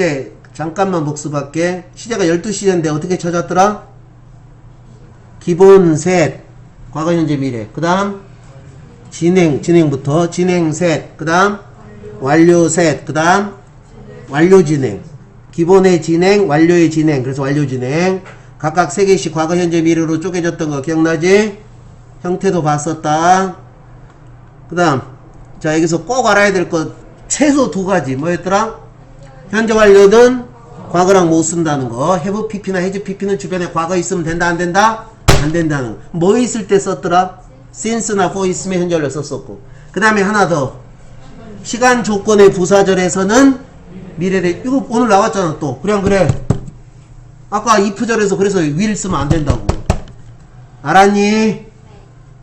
시제 잠깐만 복습할게. 시제가 12시제인데 어떻게 찾았더라? 기본 셋. 과거, 현재, 미래. 그 다음, 진행, 진행부터. 진행 셋. 그 다음, 완료 셋. 그 다음, 완료 진행. 기본의 진행, 완료의 진행. 그래서 완료 진행. 각각 세 개씩 과거, 현재, 미래로 쪼개졌던 거 기억나지? 형태도 봤었다. 그 다음, 자, 여기서 꼭 알아야 될 것, 최소 두 가지. 뭐였더라? 현재 완료는 과거랑 못 쓴다는 거. have pp나 has pp는 주변에 과거 있으면 된다, 안 된다? 안 된다는 거. 뭐 있을 때 썼더라? since나 for 있으면 현재 완료 썼었고. 그 다음에 하나 더. 시간 조건의 부사절에서는 미래를, 이거 오늘 나왔잖아, 또. 안 그래? 아까 if절에서 그래서 will 쓰면 안 된다고. 알았니?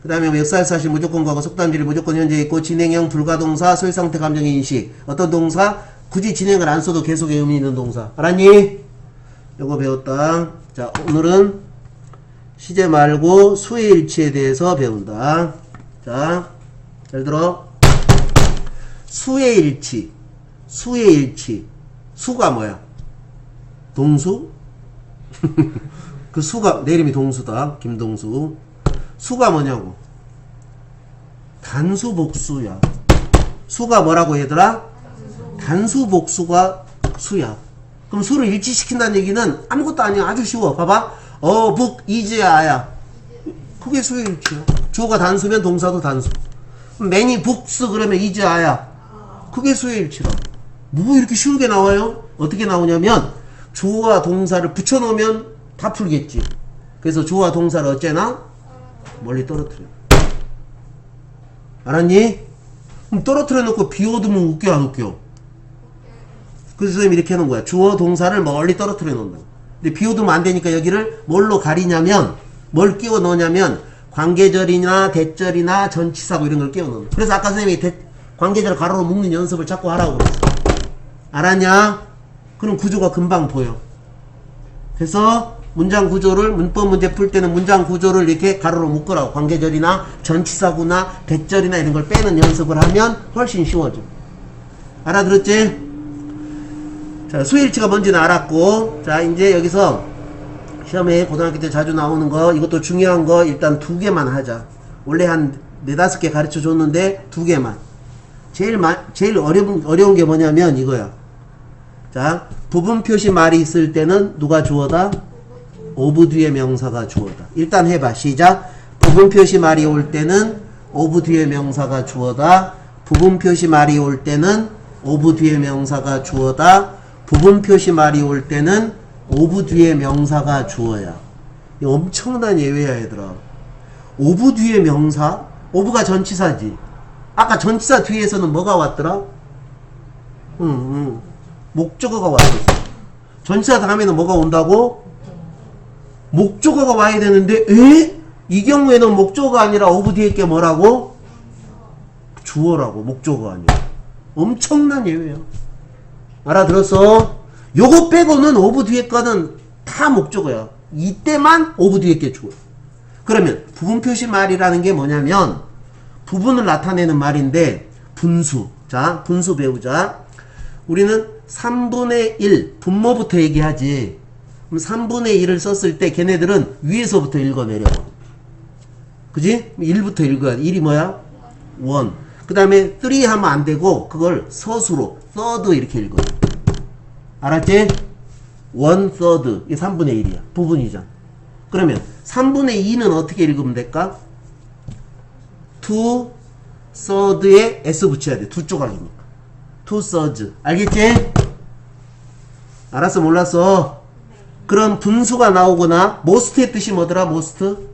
그 다음에 뭐 역사의 사실 무조건 과거 속담질이 무조건 현재 있고 진행형 불가동사 소유상태 감정의 인식 어떤 동사 굳이 진행을 안 써도 계속의 의미 있는 동사. 알았니? 요거 배웠다. 자 오늘은 시제 말고 수의 일치에 대해서 배운다. 자 잘 들어. 수의 일치. 수의 일치. 수가 뭐야? 동수? 그 수가 내 이름이 동수다. 김동수. 수가 뭐냐고? 단수 복수야. 수가 뭐라고 얘들아 단수 복수가 수야. 그럼 수를 일치시킨다는 얘기는 아무것도 아니야. 아주 쉬워. 봐봐. 어 북 이제아야. 그게 수의 일치야. 주어가 단수면 동사도 단수. 매니 북스 그러면 이제아야. 그게 수의 일치라 뭐 이렇게 쉬우게 나와요? 어떻게 나오냐면 주어와 동사를 붙여놓으면 다 풀겠지. 그래서 주어와 동사를 어째나? 멀리 떨어뜨려. 알았니? 그럼 떨어뜨려 놓고 비워두면 웃겨 안 웃겨? 그래서 선생님이 이렇게 하는 거야. 주어 동사를 멀리 떨어뜨려 놓는다. 근데 비워두면 안 되니까 여기를 뭘로 가리냐면 뭘 끼워 넣냐면 관계절이나 대절이나 전치사고 이런 걸 끼워 넣는. 그래서 아까 선생님이 대, 관계절 가로로 묶는 연습을 자꾸 하라고 그랬어. 알았냐? 그럼 구조가 금방 보여. 그래서 문장 구조를 문법 문제 풀 때는 문장 구조를 이렇게 가로로 묶으라고 관계절이나 전치사구나 대절이나 이런 걸 빼는 연습을 하면 훨씬 쉬워져 알아들었지? 자 수일치가 뭔지는 알았고 자 이제 여기서 시험에 고등학교 때 자주 나오는 거 이것도 중요한 거 일단 두 개만 하자 원래 한 네다섯 개 가르쳐 줬는데 두 개만 제일 마, 제일 어려운 어려운 게 뭐냐면 이거야 자 부분 표시 말이 있을 때는 누가 주어다? 오브 뒤에 명사가 주어다. 일단 해봐. 시작. 부분 표시 말이 올 때는 오브 뒤에 명사가 주어다. 부분 표시 말이 올 때는 오브 뒤에 명사가 주어다. 부분 표시 말이 올 때는 오브 뒤에 명사가 주어야. 이 엄청난 예외야 얘들아. 오브 뒤에 명사? 오브가 전치사지. 아까 전치사 뒤에서는 뭐가 왔더라? 응, 응. 목적어가 왔었어. 전치사 다음에는 뭐가 온다고? 목적어가 와야 되는데 에? 이 경우에는 목적어가 아니라 오브 뒤에 게 뭐라고? 주어라고 목적어가 아니야 엄청난 예외야 알아들었어? 요거 빼고는 오브 뒤에 거는 다 목적어야 이때만 오브 뒤에 게 주어 그러면 부분 표시 말이라는 게 뭐냐면 부분을 나타내는 말인데 분수 자 분수 배우자 우리는 3분의 1 분모부터 얘기하지 그럼 3분의 1을 썼을 때 걔네들은 위에서부터 읽어 내려. 그지? 1부터 읽어야 돼. 1이 뭐야? 1. 그 다음에 3 하면 안 되고 그걸 서수로 third 이렇게 읽어요. 알았지? 1 third. 이게 3분의 1이야. 부분이잖아. 그러면 3분의 2는 어떻게 읽으면 될까? 2 third에 s 붙여야 돼. 두 조각이니까. 2 thirds. 알겠지? 알았어 몰랐어? 그런 분수가 나오거나 모스트의 뜻이 뭐더라 모스트?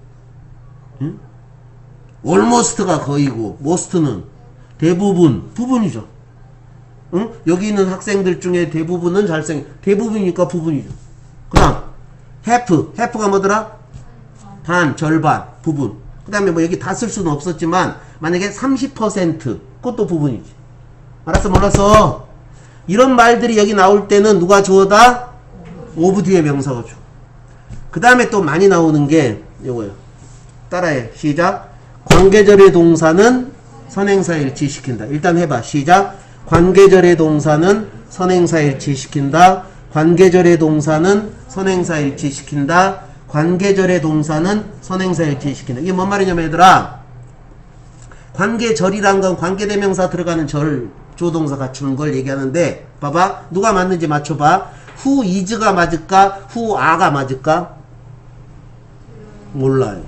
응? almost가 거의고 모스트는 대부분 부분이죠. 응? 여기 있는 학생들 중에 대부분은 잘생 대부분이니까 부분이죠. 그 다음 half half가 뭐더라? 반 절반 부분. 그 다음에 뭐 여기 다 쓸 수는 없었지만 만약에 30% 그것도 부분이지. 알았어 몰랐어? 이런 말들이 여기 나올 때는 누가 주어다? 오브 뒤에 명사가 줘. 그 다음에 또 많이 나오는 게 요거예요. 따라해. 시작. 관계절의 동사는 선행사 일치시킨다. 일단 해봐. 시작. 관계절의 동사는 선행사 일치시킨다. 관계절의 동사는 선행사 일치시킨다. 관계절의 동사는 선행사 일치시킨다. 이게 뭔 말이냐면 얘들아. 관계절이란 건 관계대명사 들어가는 절 조동사 갖추는 걸 얘기하는데 봐봐 누가 맞는지 맞춰봐 후 이즈가 맞을까 후 아가 맞을까 몰라요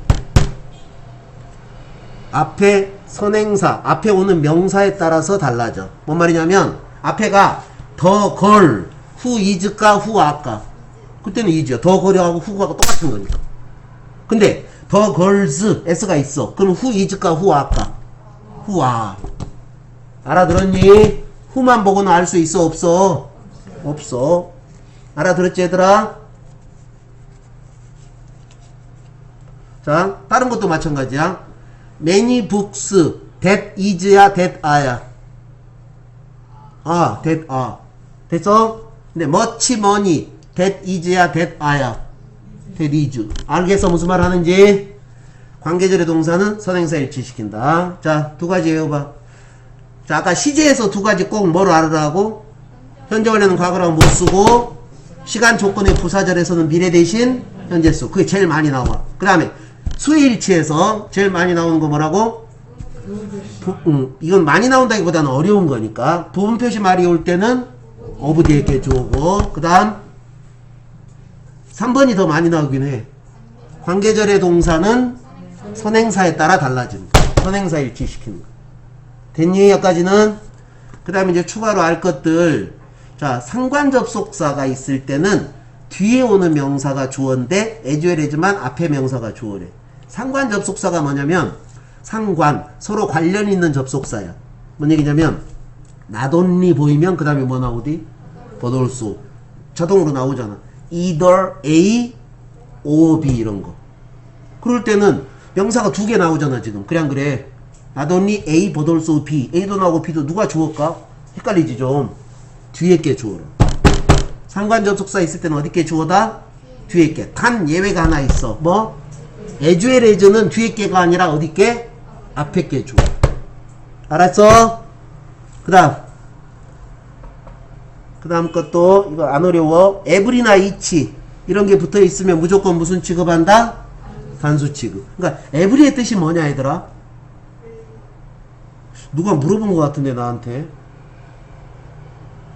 앞에 선행사 앞에 오는 명사에 따라서 달라져. 뭔 말이냐면 앞에가 더 걸 후 이즈까 후 아까. 그때는 이즈야. 더 걸하고 후가 똑같은 거니까. 근데 더 걸즈 s가 있어. 그럼 후 이즈까 후 아까. 후아. 알아들었니? 후만 보고는 알 수 있어 없어? 없어. 알아들었지 얘들아? 자 다른 것도 마찬가지야 many books that is야 that are야 아 that are 됐어? 근데 much money that is야 that are야 that is 알겠어 무슨 말 하는지? 관계절의 동사는 선행사 일치시킨다. 자, 두 가지 외워봐. 자, 아까 시제에서 두 가지 꼭 뭐로 알으라고? 현재 완료는 과거라고 못 쓰고, 시간 조건의 부사절에서는 미래 대신 현재 수. 그게 제일 많이 나와. 그 다음에 수일치에서 제일 많이 나오는 거 뭐라고? 부, 음, 이건 많이 나온다기보다는 어려운 거니까. 부분 표시 말이 올 때는 어부 뒤에 게 주고, 그 다음 3번이 더 많이 나오긴 해. 관계절의 동사는 선행사에 따라 달라집니다. 선행사 일치시키는 거. 됐니? 여기까지는? 그 다음에 이제 추가로 알 것들. 자, 상관 접속사가 있을 때는 뒤에 오는 명사가 주어인데 에듀얼이지만 앞에 명사가 주어래. 상관 접속사가 뭐냐면 상관, 서로 관련 있는 접속사야. 뭔 얘기냐면 나돈니 보이면 그 다음에 뭐 나오디? 버돌수. 자동으로 나오잖아. either A or B 이런 거. 그럴 때는 명사가 두 개 나오잖아 지금 그냥 그래 나더니 A 버돌소 B A도 나오고 B도 누가 주었까? 헷갈리지 좀 뒤에 게 주어라 상관 접속사 있을 때는 어디 게 주어다? 뒤에 게 단 예외가 하나 있어 뭐? 에듀에레즈는 뒤에 게가 아니라 어디 게? 앞에 게 주어 알았어? 그 다음 그 다음 것도 이거 안 어려워 에브리나 이치 이런 게 붙어 있으면 무조건 무슨 취급한다? 단수 취급. 그러니까 에브리의 뜻이 뭐냐 얘들아? 누가 물어본 것 같은데 나한테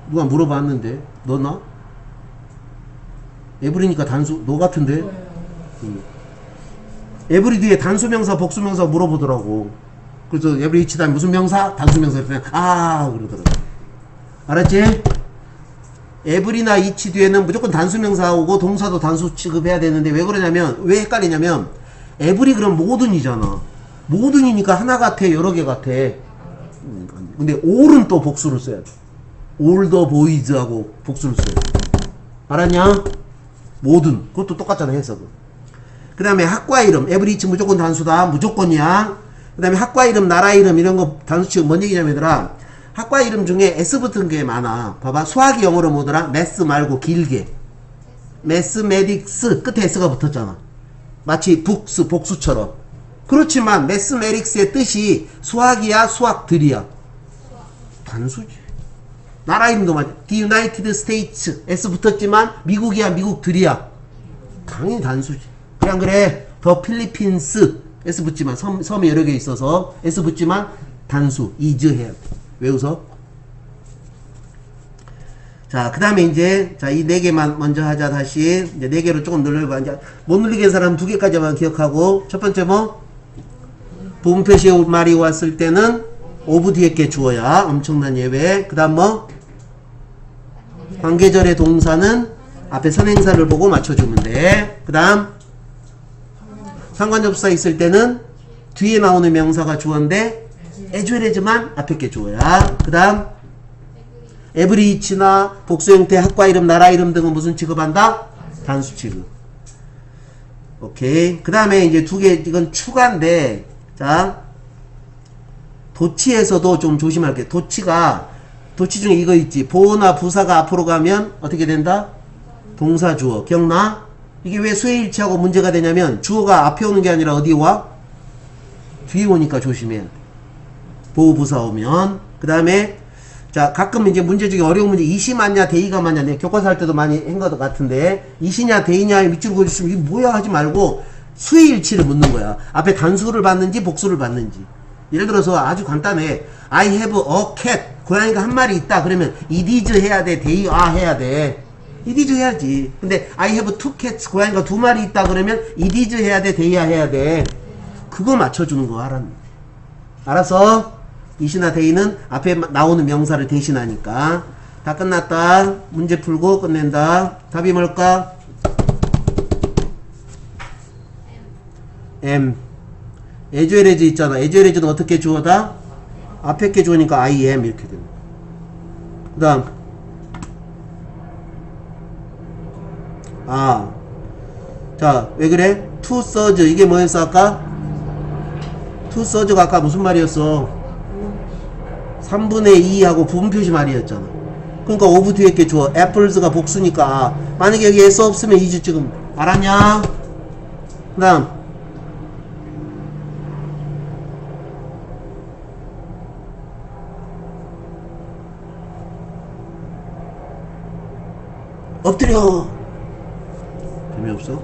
누가 물어봤는데 너나? 에브리니까 단수 너 같은데? 응. 에브리 뒤에 단수명사 복수명사 물어보더라고. 그래서 에브리 이치 다음 무슨 명사? 단수명사 그냥 아 그러더라고. 알았지? 에브리나 이치 뒤에는 무조건 단수명사 오고 동사도 단수 취급해야 되는데 왜 그러냐면 왜 헷갈리냐면 에브리 그럼 모든이잖아 모든이니까 하나 같아 여러 개 같아 음, 근데 올은 또 복수를 써야 돼 올더 보이즈하고 복수를 써야 돼 알았냐? 모든 그것도 똑같잖아 해석은 그 다음에 학과 이름 에브리 이치 무조건 단수다 무조건이야 그 다음에 학과 이름 나라 이름 이런 거 단수 취급 뭔 얘기냐면 얘들아 학과 이름 중에 S 붙은 게 많아. 봐봐. 수학이 영어로 뭐더라? 매스 말고 길게. 매스메딕스 끝에 S가 붙었잖아. 마치 북스 복수처럼. 그렇지만 매스메릭스의 뜻이 수학이야, 수학들이야. 단수지. 나라 이름도 맞아. The United States S 붙었지만 미국이야, 미국들이야. 당연히 단수지. 그냥 그래. 더 필리핀스 S 붙지만 섬, 섬이 여러 개 있어서 S 붙지만 단수 이즈 해야 돼. 왜 웃어? 자, 그 다음에 이제, 자, 이 네 개만 먼저 하자, 다시. 이제 네 개로 조금 늘려봐. 이제, 못 늘리게 사람 두 개까지만 기억하고, 첫 번째 뭐? 부분 표시 말이 왔을 때는 오브 뒤에 게 주어야. 엄청난 예외. 그 다음 뭐? 관계절의 동사는 앞에 선행사를 보고 맞춰주면 돼. 그 다음, 상관접사 있을 때는 뒤에 나오는 명사가 주어인데, 에듀에레즈만 앞에 게 주어야. 그 다음 에브리치나 복수 형태 학과 이름, 나라 이름 등은 무슨 취급한다? 단수 취급. 오케이. 그 다음에 이제 두 개, 이건 추가인데, 자, 도치에서도 좀 조심할게. 도치가, 도치 중에 이거 있지. 보호나 부사가 앞으로 가면 어떻게 된다? 동사 주어. 기억나? 이게 왜 수혜일치하고 문제가 되냐면, 주어가 앞에 오는 게 아니라 어디 와? 뒤에 오니까 조심해야 돼. 보호부사 오면 그 다음에 자, 가끔 이제 문제 중에 어려운 문제, 이시 맞냐, 대이가 맞냐, 내 교과서 할 때도 많이 한 것 같은데, 이시냐, 대이냐, 밑줄 그어주시면 이게 뭐야 하지 말고, 수의 일치를 묻는 거야. 앞에 단수를 받는지, 복수를 받는지. 예를 들어서 아주 간단해. I have a cat. 고양이가 한 마리 있다. 그러면 it is 해야 돼, they are 해야 돼. It is 해야지. 근데 I have two cats. 고양이가 두 마리 있다. 그러면 it is 해야 돼, are 해야 돼. 그거 맞춰주는 거 알았니? 알아서 이시나 데이는 앞에 마- 나오는 명사를 대신하니까 다 끝났다 문제 풀고 끝낸다 답이 뭘까? M 에즈에레즈 있잖아 에즈에레즈는 어떻게 주어다? 앞에 게 주어니까 I am 이렇게 되는 그 다음 아 자, 왜 그래? 투 서즈 이게 뭐였어 아까? 투 서즈가 아까 무슨 말이었어? 3분의 2하고 부분 표시 말이었잖아. 그러니까 오브 뒤에 게 주어. 애플즈가 복수니까. 만약에 여기 S 없으면 이즈 지금 알았냐? 그 다음. 엎드려. 재미없어?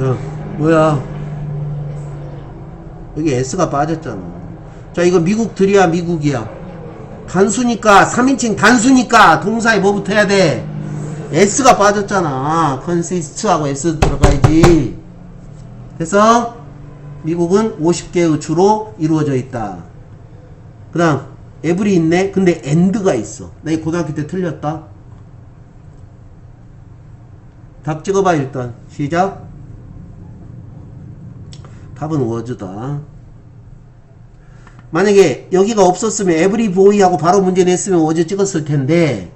야, 뭐야? 여기 S가 빠졌잖아. 자, 이거 미국 들이야, 미국이야. 단수니까, 3인칭 단수니까, 동사에 뭐 붙어야 돼? S가 빠졌잖아. consist하고 S 들어가야지. 그래서, 미국은 50개의 주로 이루어져 있다. 그 다음, every 있네? 근데 and가 있어. 나 이 고등학교 때 틀렸다. 답 찍어봐, 일단. 시작. 답은 was다. 만약에 여기가 없었으면 boy하고 바로 문제 냈으면 was 찍었을 텐데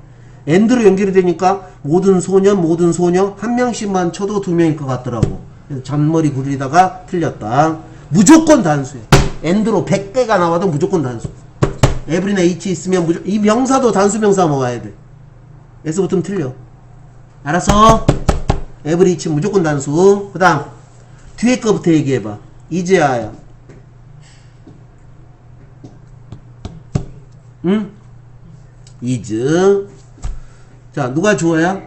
and로 연결이 되니까 모든 소년 모든 소녀 한 명씩만 쳐도 두 명일 것 같더라고. 그래서 잔머리 굴리다가 틀렸다. 무조건 단수야. and로 100개가 나와도 무조건 단수. every나 h 있으면 무조 이 명사도 단수 명사 모아야 돼. s 붙으면 틀려. 알았어? H 무조건 단수. 그 다음 뒤에 거부터 얘기해봐. 이제아야. 응? 이즈. 자, 누가 주어야?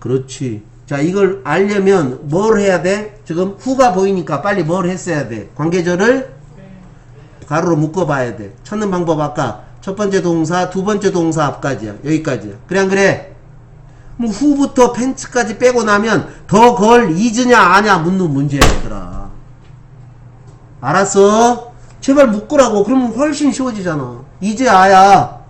그렇지. 자, 이걸 알려면 뭘 해야 돼? 지금 후가 보이니까 빨리 뭘 했어야 돼? 관계절을 가로로 묶어봐야 돼. 찾는 방법 아까 첫 번째 동사, 두 번째 동사 앞까지야. 여기까지야. 그래, 안 그래? 뭐 후부터 펜츠까지 빼고 나면 더걸 이즈냐 아냐 묻는 얘들아. 알았어? 제발 묶으라고. 그러면 훨씬 쉬워지잖아. 이제 아야.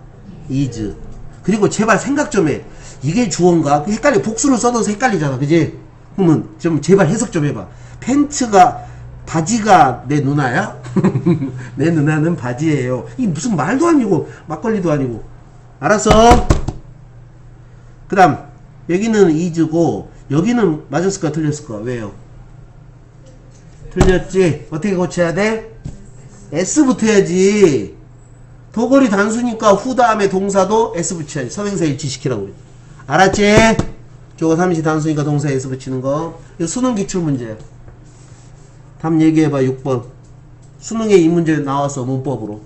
이즈. 그리고 제발 생각 좀 해. 이게 주어인가? 헷갈려 복수를 써도 헷갈리잖아. 그지? 그러면 좀 제발 해석 좀 해봐. 팬츠가 바지가 내 누나야? 내 누나는 바지예요. 이 무슨 말도 아니고 막걸리도 아니고. 알았어? 그 다음 여기는 이즈고 여기는 맞았을까 틀렸을까? 왜요? 틀렸지? 어떻게 고쳐야 돼? S 붙어야지. 도거리 단수니까 후 다음에 동사도 S 붙여야지. 선행사 일치시키라고 알았지? 저거 삼시 단수니까 동사 S 붙이는 거. 이거 수능 기출 문제야 답 얘기해봐 6번. 수능에 이 문제 나왔어 문법으로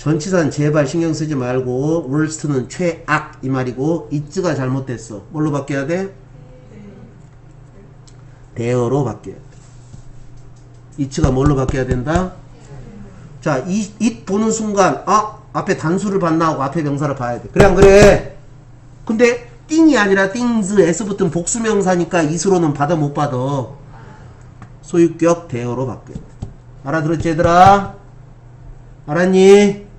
전치사는 제발 신경 쓰지 말고 worst는 최악 이 말이고 it가 잘못됐어. 뭘로 바뀌어야 돼? 대어로 바뀌어야 돼. it가 뭘로 바뀌어야 된다? 자, 이, it 보는 순간 아 앞에 단수를 봤나 하고 앞에 명사를 봐야 돼. 그래 안 그래? 근데 띵이 아니라 things s 붙은 복수명사니까 it으로는 받아 못 받아. 소유격 대어로 바뀌어야 돼. 알아들었지 얘들아? 알았니?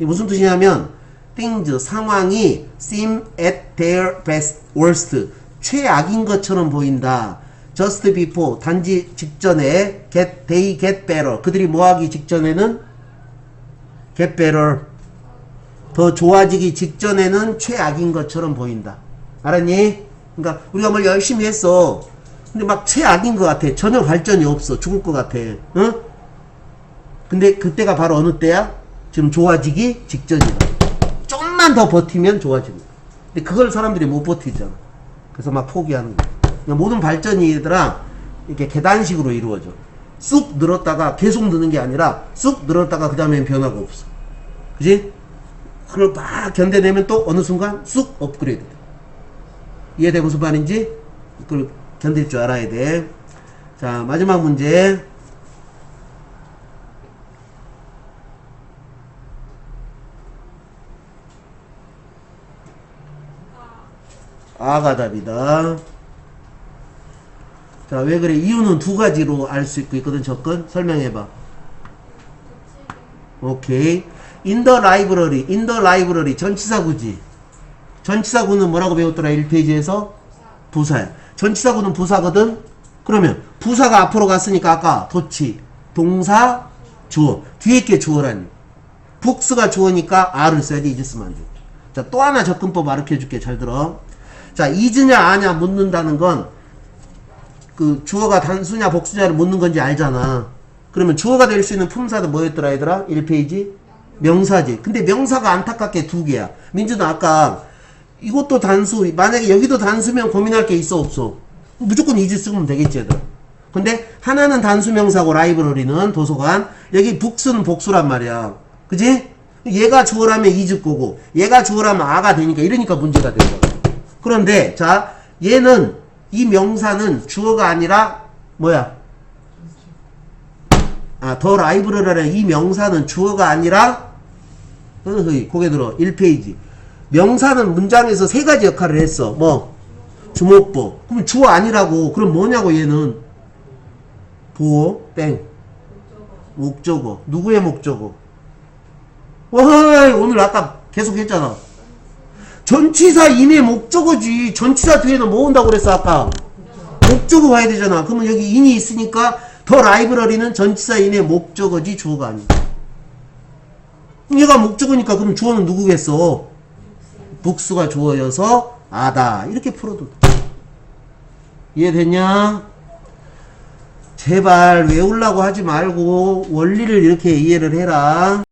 이게 무슨 뜻이냐면 things 상황이 seem at their best worst 최악인 것처럼 보인다. just before 단지 직전에 get they get better 그들이 뭐하기 직전에는 get better 더 좋아지기 직전에는 최악인 것처럼 보인다. 알았니? 그러니까 우리가 뭘 열심히 했어. 근데 막 최악인 것 같아. 전혀 발전이 없어. 죽을 것 같아. 응? 근데 그때가 바로 어느 때야? 지금 좋아지기 직전이다. 좀만 더 버티면 좋아집니다. 근데 그걸 사람들이 못 버티잖아. 그래서 막 포기하는 거야. 그러니까 모든 발전이 얘들아 이렇게 계단식으로 이루어져. 쑥 늘었다가 계속 느는 게 아니라 쑥 늘었다가 그 다음엔 변화가 없어. 그지? 그걸 막 견뎌내면 또 어느 순간 쑥 업그레이드 돼. 이해돼 무슨 말인지? 그걸 견딜 줄 알아야 돼. 자, 마지막 문제. 아가 답이다. 자, 왜 그래? 이유는 두 가지로 알 수 있고 있거든, 접근. 설명해봐. 오케이. library, in the library. 전치사구지. 전치사구는 뭐라고 배웠더라, 1페이지에서? 부사야. 전치사구는 부사거든? 그러면, 부사가 앞으로 갔으니까 아까, 도치, 동사, 주어. 뒤에 게 주어라니. 북스가 주어니까 R을 써야지, 이제 쓰면 안 돼. 자, 또 하나 접근법 가르쳐 줄게. 잘 들어. 자, 이즈냐, 아냐 묻는다는 건, 그 주어가 단수냐 복수냐를 묻는 건지 알잖아. 그러면 주어가 될 수 있는 품사도 뭐였더라 얘들아? 1페이지? 명사지. 근데 명사가 안타깝게 두 개야. 민주는 아까 이것도 단수, 만약에 여기도 단수면 고민할 게 있어 없어? 무조건 이즈 쓰면 되겠지 얘들아. 근데 하나는 단수 명사고 라이브러리는 도서관, 여기 북수는 복수란 말이야. 그지? 얘가 주어라면 이즈 거고 얘가 주어라면 아가 되니까 이러니까 문제가 되는 거야. 그런데 자 얘는 이 명사는 주어가 아니라 뭐야? 아, 더 라이브러리라는 이 명사는 주어가 아니라 흐흐 고개 들어. 1페이지. 명사는 문장에서 세 가지 역할을 했어. 뭐? 주목보. 그럼 주어 아니라고. 그럼 뭐냐고 얘는? 보호 땡. 목적어. 누구의 목적어? 와이 오늘 아까 계속 했잖아 전치사 인의 목적어지. 전치사 뒤에는 뭐 온다고 그랬어, 아까? 목적어 봐야 되잖아. 그러면 여기 인이 있으니까 더 라이브러리는 전치사 인의 목적어지, 주어가 아니야. 얘가 목적어니까 그럼 주어는 누구겠어? 복수가 주어여서 아다. 이렇게 풀어도 돼. 이해됐냐? 제발 외우려고 하지 말고 원리를 이렇게 이해를 해라.